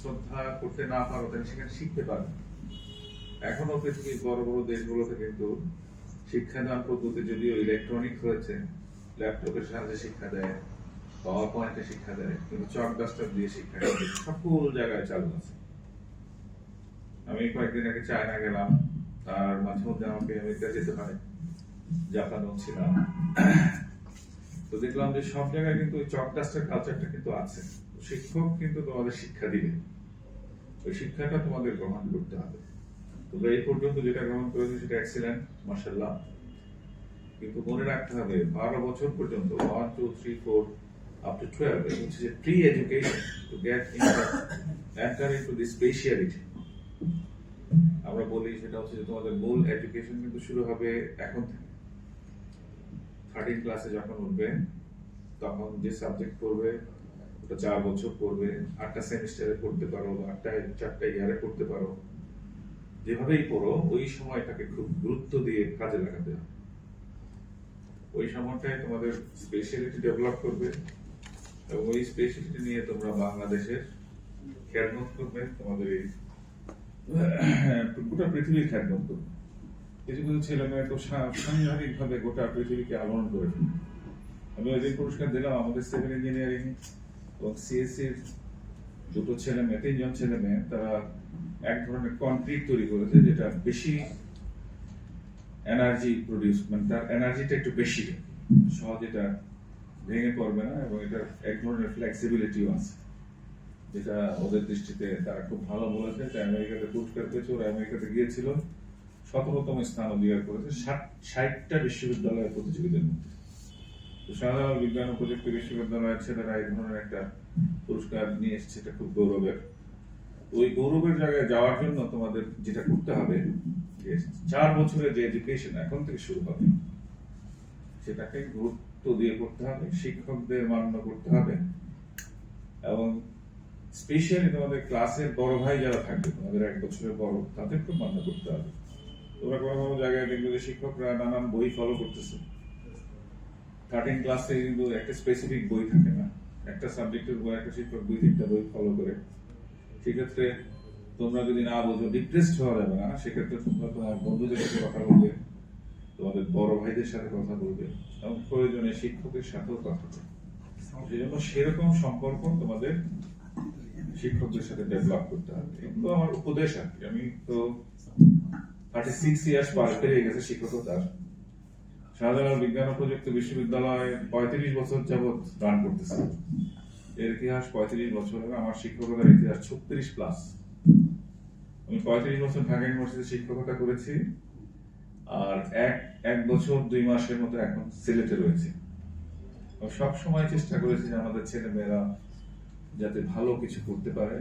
শ্রদ্ধা করতে না পারো, তাহলে সেখানে শিখতে পারবে এখনও পৃথিবীর বড় বড় দেশগুলোতে কিন্তু শিক্ষাদান পদ্ধতি যদিও ইলেকট্রনিক হয়েছে ল্যাপটপের সাহায্যে শিক্ষা দেয় পাওয়ার পয়েন্টে শিক্ষা দেয়, কিন্তু চক ডাস্টার দিয়ে শিক্ষা দেয় সকল জায়গায় চালু আছে। আমি কয়েকদিন আগে চায়না গেলাম আর মাঝে মধ্যে আমাকে আমেরিকা যেতে হয়। জাপানও ছিলাম। দেখলাম যে সব জায়গায় কিন্তু ওই চক ডাস্টার কালচারটা কিন্তু আছে। শিক্ষক কিন্তু তোমাদের শিক্ষা দিবে। ওই শিক্ষাটা তোমাদের গ্রহণ করতে হবে। তোমরা এই পর্যন্ত যেটা গ্রহণ করেছ সেটা এক্সিলেন্ট মার্শাল্লাহ কিন্তু মনে রাখতে হবে, বারো বছর পর্যন্ত one two three four up to twelve হচ্ছে যে pre education to get enter in to the speciality আমরা বলি সেটা হচ্ছে যে তোমাদের মূল এডুকেশন কিন্তু শুরু হবে এখন থেকে। থার্টিন ক্লাসে যখন উঠবে, তখন যে সাবজেক্ট পড়বে, ওটা চার বছর পড়বে, আটটা সেমিস্টারে পড়তে পারো বা আটটা, চারটা ইয়ারে পড়তে পারো, যেভাবেই পড়ো, ওই সময়টাকে খুব গুরুত্ব দিয়ে কাজে লাগাতে হবে। ওই সময়টায় তোমাদের স্পেশালিটি ডেভেলপ করবে এবং ওই স্পেশালিটি নিয়ে তোমরা বাংলাদেশের খেয়ালমত করবে, তোমাদের এই গোটা পৃথিবীর খেয়ালমত করবে। কিছু ছেলে মেয়ে তো সাংঘাতিক ভাবে গোটা পৃথিবীকে আলোড়ন করে আমি ওই পুরস্কার দিলাম, আমাদের সিভিল ইঞ্জিনিয়ারিং এবং সিএসসির দুটো ছেলে মেয়ে, তিনজন ছেলে মেয়ে, তারা এক ধরনের কনক্রিট তৈরি করেছে যেটা বেশি এনার্জি প্রডিউস মানে তার এনার্জিটা একটু বেশি। সহজ এটা ভেঙে পড়বে না এবং এটা এক ধরনের ফ্লেক্সিবিলিটিও আছে, যেটা ওদের দৃষ্টিতে তারা খুব ভালো বলেছে। যে আমেরিকাতে পুরস্কার পেয়েছে, ওরা আমেরিকাতে গিয়েছিল। সতেরোতম স্থান অধিকার করেছে ষাট, ষাটটা বিশ্ববিদ্যালয়ের প্রতিযোগীদের মধ্যে। সাধারণ বিজ্ঞান ও প্রযুক্তি বিশ্ববিদ্যালয়ের ছেলেরা এই ধরনের একটা পুরস্কার নিয়ে এসেছে, এটা খুব গৌরবের। ওই গৌরবের জায়গায় যাওয়ার জন্য তোমাদের যেটা করতে হবে, যে চার বছরের যে এডুকেশন এখন থেকে শুরু হবে, সেটাকে গুরুত্ব দিয়ে করতে হবে, শিক্ষকদের মান্য করতে হবে, এবং স্পেশালি তোমাদের ক্লাসের বড় ভাই যারা থাকবে, তোমাদের এক বছরের বড়, তাদের খুব মান্য করতে হবে। তোমরা কোনো কোনো জায়গায় দেখবে যে শিক্ষকরা নানান বই ফলো করতেছে। থার্টিন ক্লাসে কিন্তু একটা স্পেসিফিক বই থাকে না। একটা সাবজেক্টের উপর একটা শিক্ষক দুই তিনটা বই ফলো করে। সেক্ষেত্রে তোমরা যদি না বোঝো ডিপ্রেসড হওয়া যাবে না। সেক্ষেত্রে তোমরা তোমার বন্ধুদের সাথে কথা বলবে, তোমাদের বড় ভাইদের সাথে কথা বলবে এবং প্রয়োজনে শিক্ষকের সাথেও কথা বলবে। সেই জন্য সেরকম সম্পর্ক তোমাদের শিক্ষকদের সাথে ডেভেলপ করতে হবে। এগুলো আমার উপদেশ আর কি। আমি তো থার্টি সিক্স ইয়ার্স পার পেরিয়ে গেছে শিক্ষকতার। শাহজালাল বিজ্ঞান ও প্রযুক্তি বিশ্ববিদ্যালয় পঁয়ত্রিশ বছর যাবৎ রান করতেছে। এর ইতিহাস পঁয়ত্রিশ বছরের আমার শিক্ষকতার ইতিহাস ছত্রিশ প্লাস আমি পঁয়ত্রিশ বছর ঢাকা ইউনিভার্সিটি শিক্ষকতা করেছি আর এক এক বছর দুই মাসের মতো এখন সিলেটে রয়েছে। সব সময় চেষ্টা করেছি যে আমাদের ছেলে মেয়েরা যাতে ভালো কিছু করতে পারে।